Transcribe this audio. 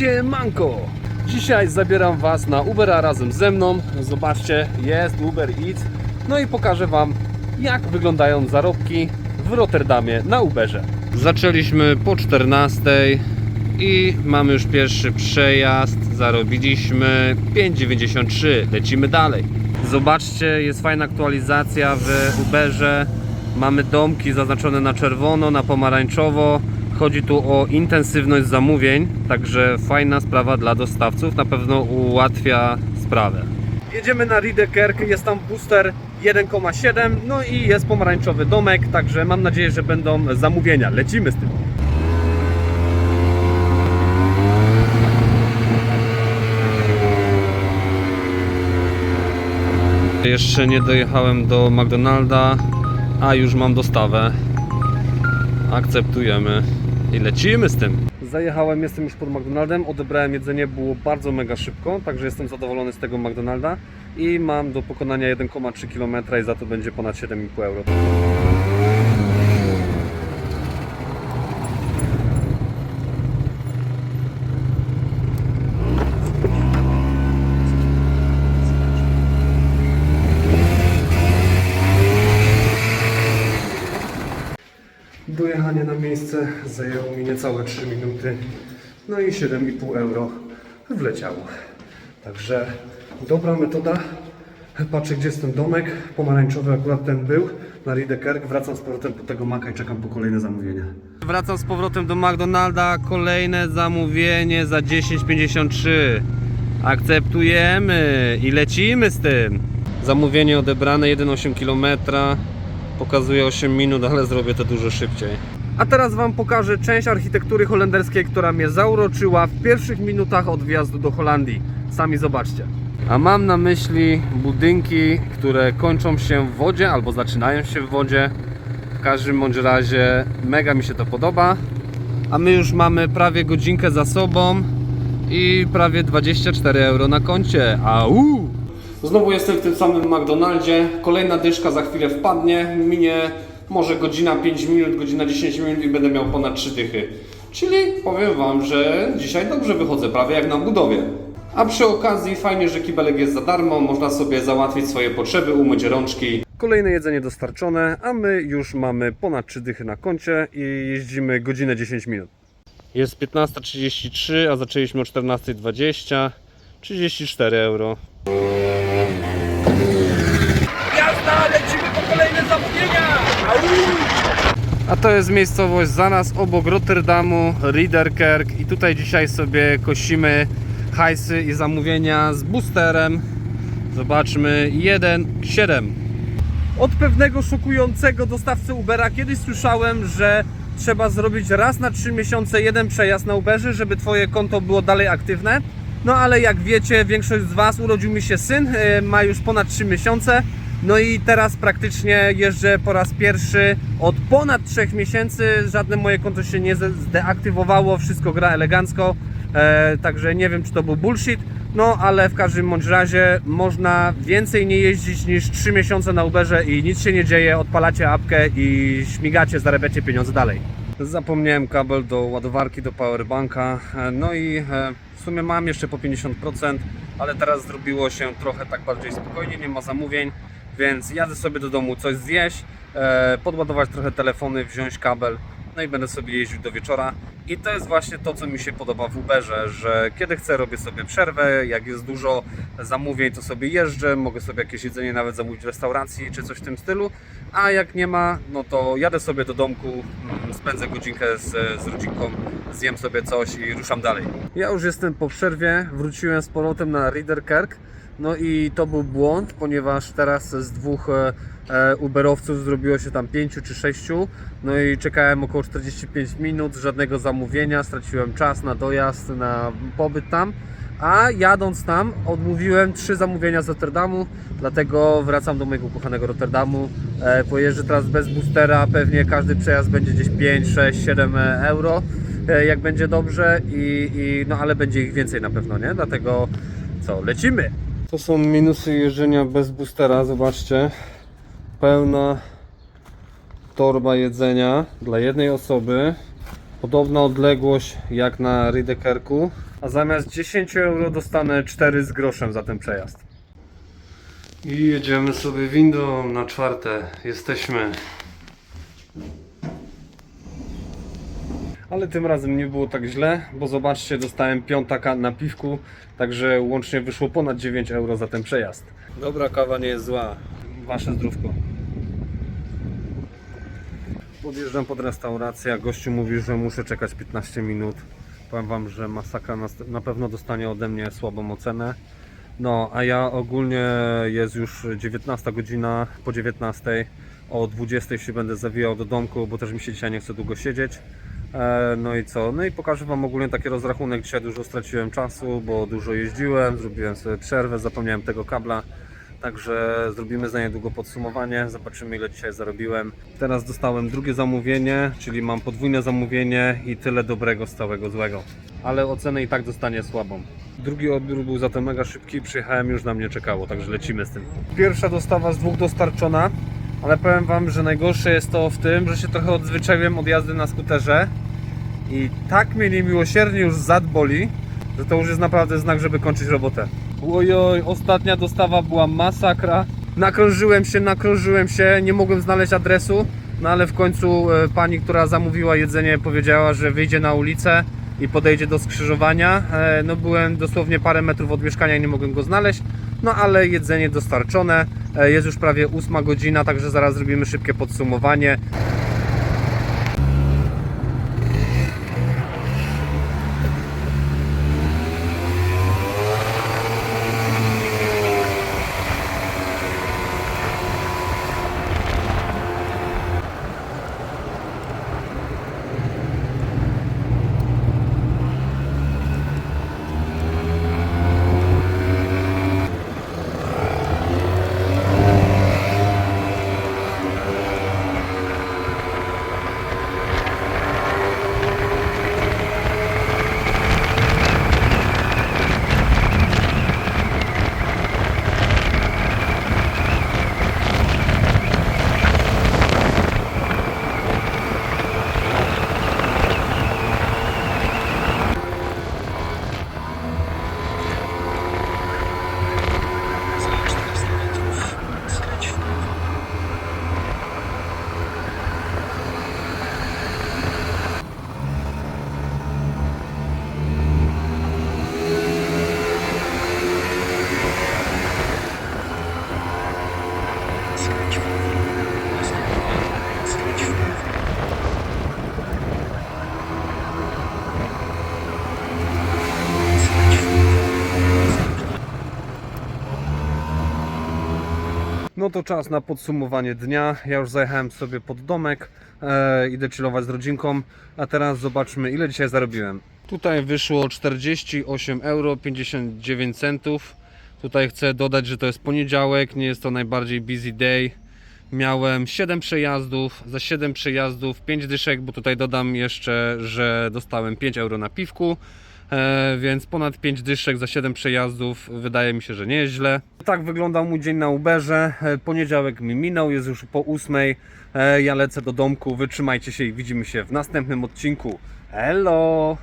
Siemanko! Dzisiaj zabieram Was na Ubera razem ze mną. Zobaczcie, jest Uber Eats. No i pokażę Wam, jak wyglądają zarobki w Rotterdamie na Uberze. Zaczęliśmy po 14 i mamy już pierwszy przejazd. Zarobiliśmy 5,93. Lecimy dalej. Zobaczcie, jest fajna aktualizacja w Uberze. Mamy domki zaznaczone na czerwono, na pomarańczowo. Chodzi tu o intensywność zamówień, także fajna sprawa dla dostawców, na pewno ułatwia sprawę. Jedziemy na Riedekerk, jest tam booster 1,7, no i jest pomarańczowy domek, także mam nadzieję, że będą zamówienia. Lecimy z tym. Jeszcze nie dojechałem do McDonalda, a już mam dostawę. Akceptujemy i lecimy z tym. Zajechałem, jestem już pod McDonaldem, odebrałem jedzenie, było bardzo mega szybko, także jestem zadowolony z tego McDonalda i mam do pokonania 1,3 km i za to będzie ponad 7,5 euro. Dojechanie na miejsce zajęło mi niecałe 3 minuty, no i 7,5 euro wleciało. Także dobra metoda. Patrzę, gdzie jest ten domek. Pomarańczowy akurat ten był na Riedekerk. Wracam z powrotem po tego maka i czekam po kolejne zamówienia. Wracam z powrotem do McDonalda. Kolejne zamówienie za 10,53. Akceptujemy i lecimy z tym. Zamówienie odebrane 1,8 km. Pokazuje 8 minut, ale zrobię to dużo szybciej. A teraz Wam pokażę część architektury holenderskiej, która mnie zauroczyła w pierwszych minutach od wjazdu do Holandii. Sami zobaczcie. A mam na myśli budynki, które kończą się w wodzie albo zaczynają się w wodzie. W każdym bądź razie mega mi się to podoba. A my już mamy prawie godzinkę za sobą i prawie 24 euro na koncie. Au! Znowu jestem w tym samym McDonaldzie. Kolejna dyszka za chwilę wpadnie. Minie może godzina 5 minut, godzina 10 minut i będę miał ponad 3 dychy. Czyli powiem Wam, że dzisiaj dobrze wychodzę, prawie jak na budowie. A przy okazji fajnie, że kibelek jest za darmo, można sobie załatwić swoje potrzeby, umyć rączki. Kolejne jedzenie dostarczone, a my już mamy ponad 3 dychy na koncie i jeździmy godzinę 10 minut. Jest 15.33, a zaczęliśmy o 14.20. 34 euro. A to jest miejscowość zaraz obok Rotterdamu, Riederkerk i tutaj dzisiaj sobie kosimy hajsy i zamówienia z boosterem. Zobaczmy 1,7. Od pewnego szokującego dostawcy Ubera kiedyś słyszałem, że trzeba zrobić raz na 3 miesiące jeden przejazd na Uberze, żeby Twoje konto było dalej aktywne. No ale jak wiecie, większość z Was urodził mi się syn, yy, ma już ponad 3 miesiące. No i teraz praktycznie jeżdżę po raz pierwszy od ponad 3 miesięcy. Żadne moje konto się nie zdeaktywowało, wszystko gra elegancko. E, także nie wiem, czy to był bullshit. No ale w każdym bądź razie można więcej nie jeździć niż 3 miesiące na Uberze i nic się nie dzieje. Odpalacie apkę i śmigacie, zarabiacie pieniądze dalej. Zapomniałem kabel do ładowarki, do powerbanka. E, No i e, w sumie mam jeszcze po 50%, ale teraz zrobiło się trochę tak bardziej spokojnie, nie ma zamówień, więc jadę sobie do domu coś zjeść, e, podładować trochę telefony, wziąć kabel, no i będę sobie jeździł do wieczora. I to jest właśnie to, co mi się podoba w Uberze, że kiedy chcę, robię sobie przerwę, jak jest dużo zamówień, to sobie jeżdżę, mogę sobie jakieś jedzenie nawet zamówić w restauracji czy coś w tym stylu, a jak nie ma, no to jadę sobie do domku, mm, spędzę godzinkę z, z rodzinką, zjem sobie coś i ruszam dalej. Ja już jestem po przerwie, wróciłem z powrotem na Riederkerk, no i to był błąd, ponieważ teraz z dwóch e, e, Uberowców zrobiło się tam pięciu czy sześciu. No i czekałem około 45 minut, żadnego zamówienia, straciłem czas na dojazd, na pobyt tam. A jadąc tam odmówiłem trzy zamówienia z Rotterdamu, dlatego wracam do mojego ukochanego Rotterdamu. E, pojeżdżę teraz bez boostera, pewnie każdy przejazd będzie gdzieś 5, 6, 7 euro, jak będzie dobrze, i, i, no ale będzie ich więcej na pewno, nie? Dlatego co, lecimy! To są minusy jeżdżenia bez boostera, zobaczcie. Pełna torba jedzenia dla jednej osoby. Podobna odległość jak na Ridekerku, a zamiast 10 euro dostanę 4 z groszem za ten przejazd. I jedziemy sobie windą na czwarte. Jesteśmy. Ale tym razem nie było tak źle, bo zobaczcie, dostałem piątaka na piwku, także łącznie wyszło ponad 9 euro za ten przejazd. Dobra kawa nie jest zła. Wasze zdrówko. Podjeżdżam pod restaurację, a gościu mówi, że muszę czekać 15 minut. Powiem wam, że masakra na pewno dostanie ode mnie słabą ocenę. No, a ja ogólnie jest już 19 godzina, po 19 o 20 się będę zawijał do domku, bo też mi się dzisiaj nie chce długo siedzieć. E, No i co? No i pokażę Wam ogólnie taki rozrachunek. Dzisiaj dużo straciłem czasu, bo dużo jeździłem, zrobiłem sobie przerwę, zapomniałem tego kabla. Także zrobimy za niedługo podsumowanie, zobaczymy ile dzisiaj zarobiłem. Teraz dostałem drugie zamówienie, czyli mam podwójne zamówienie i tyle dobrego z całego złego. Ale ocenę i tak dostanie słabą. Drugi odbiór był za to mega szybki, przyjechałem już na mnie czekało, także lecimy z tym. Pierwsza dostawa z dwóch dostarczona, ale powiem Wam, że najgorsze jest to w tym, że się trochę odzwyczaiłem od jazdy na skuterze i tak mnie niemiłosiernie już zad boli, że to już jest naprawdę znak, żeby kończyć robotę. Ojoj, ostatnia dostawa była masakra. Nakrążyłem się, nakrążyłem się, nie mogłem znaleźć adresu, no ale w końcu e, pani, która zamówiła jedzenie powiedziała, że wyjdzie na ulicę i podejdzie do skrzyżowania. E, No byłem dosłownie parę metrów od mieszkania i nie mogłem go znaleźć. No ale jedzenie dostarczone. E, Jest już prawie ósma godzina, także zaraz zrobimy szybkie podsumowanie. No to czas na podsumowanie dnia. Ja już zajechałem sobie pod domek, e, idę chillować z rodzinką, a teraz zobaczmy ile dzisiaj zarobiłem. Tutaj wyszło 48 euro 59 centów. Tutaj chcę dodać, że to jest poniedziałek, nie jest to najbardziej busy day. Miałem 7 przejazdów, za 7 przejazdów 5 dyszek, bo tutaj dodam jeszcze, że dostałem 5 euro na piwku. E, więc ponad 5 dyszek za 7 przejazdów wydaje mi się, że nie jest źle. Tak wyglądał mój dzień na Uberze. E, Poniedziałek mi minął, jest już po 8. E, ja lecę do domku, wytrzymajcie się i widzimy się w następnym odcinku. Hello!